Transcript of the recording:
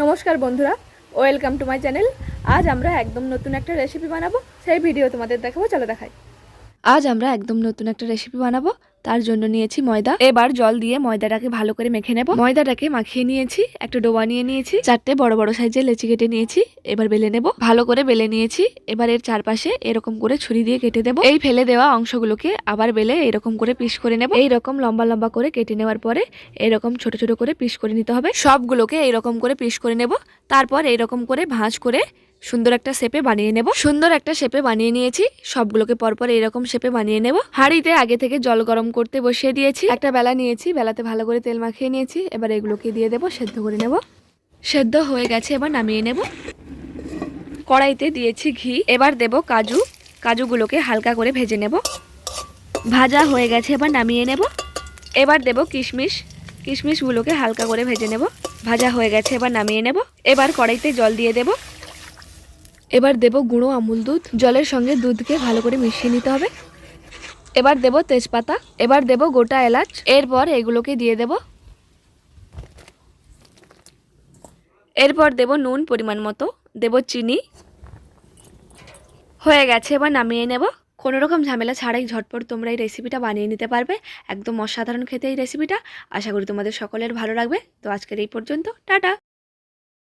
নমস্কার বন্ধুরা, welcome to my channel. আজ আমরা একদম নতুন একটা রেসিপি বানাবো। সেই ভিডিও তোমাদের দেখাবো, চলো দেখাই। আজ আমরা একদম নতুন একটা রেসিপি বানাবো। তার জন্য নিয়েছি ময়দা। এবার জল দিয়ে ময়দাটাকে ভালো করে মেখে নেব। ময়দাটাকে মাখিয়ে নিয়েছি, একটা ডোবা নিয়ে নিয়েছি, চারটে বড় বড় সাইজের লেচি কেটে নিয়েছি, এবার বেলে নেব। ভালো করে বেলে নিয়েছি, এবার এর চারপাশে এরকম করে ছুরি দিয়ে কেটে দেবো। এই ফেলে দেওয়া অংশগুলোকে আবার বেলে এরকম করে পিস করে নেব। এই রকম লম্বা লম্বা করে কেটে নেওয়ার পরে এরকম ছোট ছোট করে পিস করে নিতে হবে। সবগুলোকে এইরকম করে পিস করে নেব। তারপর এইরকম করে ভাঁজ করে সুন্দর একটা শেপে বানিয়ে নেব। সুন্দর একটা শেপে বানিয়ে নিয়েছি। সবগুলোকে পরপর এরকম শেপে বানিয়ে নেব। হাঁড়িতে আগে থেকে জল গরম করতে বসিয়ে দিয়েছি। একটা বেলা নিয়েছি, বেলাতে ভালো করে তেল মাখিয়ে নিয়েছি। এবার এগুলোকে দিয়ে দেবো, সেদ্ধ করে নেব। সেদ্ধ হয়ে গেছে, এবার নামিয়ে নেব। কড়াইতে দিয়েছি ঘি। এবার দেব কাজু। কাজুগুলোকে হালকা করে ভেজে নেব। ভাজা হয়ে গেছে, এবার নামিয়ে নেব। এবার দেব কিশমিশ। কিশমিশগুলোকে হালকা করে ভেজে নেব। ভাজা হয়ে গেছে, এবার নামিয়ে নেব। এবার কড়াইতে জল দিয়ে দেব। এবার দেব গুঁড়ো আমুল দুধ। জলের সঙ্গে দুধকে ভালো করে মিশিয়ে নিতে হবে। এবার দেব তেজপাতা। এবার দেব গোটা এলাচ। এরপর এগুলোকে দিয়ে দেব। এরপর দেব নুন পরিমাণ মতো। দেব চিনি। হয়ে গেছে, এবার নামিয়ে নেব। কোনো রকম ঝামেলা ছাড়াই ঝটপট তোমরা এই রেসিপিটা বানিয়ে নিতে পারবে। একদম অসাধারণ খেতে এই রেসিপিটা আশা করি তোমাদের সকলের ভালো লাগবে। তো আজকের এই পর্যন্ত, টাটা!